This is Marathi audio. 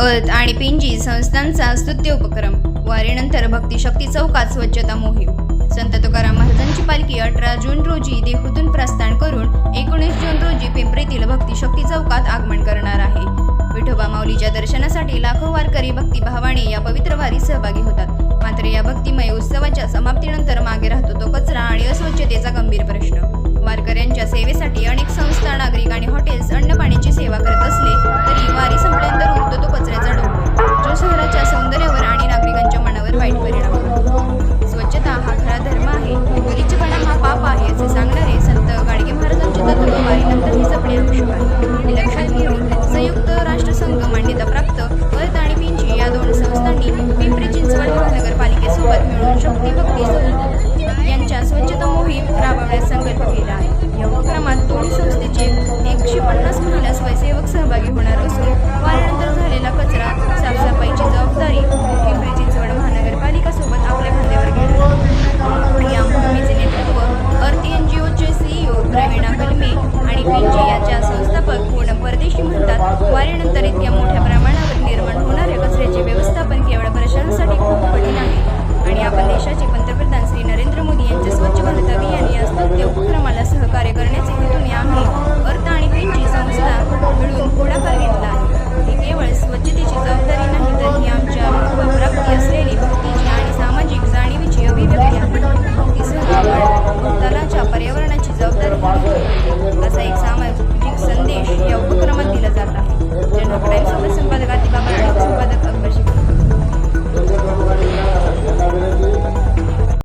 अत आणि पिंजी संस्थांचा स्तुत्य उपक्रम. वारीनंतर भक्तिशक्ती चौकात स्वच्छता मोहीम. संत तुकाराम महाराजांची पालखी अठरा जून रोजी देहूतून प्रस्थान करून एकोणीस जून रोजी पिंपरीतील भक्तिशक्ती चौकात आगमन करणार आहे. विठोबा माऊलीच्या दर्शनासाठी लाखो वारकरी भक्तिभावाने या पवित्र वारीत सहभागी होतात. मात्र या भक्तिमय उत्सवाच्या समाप्तीनंतर मागे राहतो तो यांच्या स्वच्छता मोहीम राबवण्यासाठी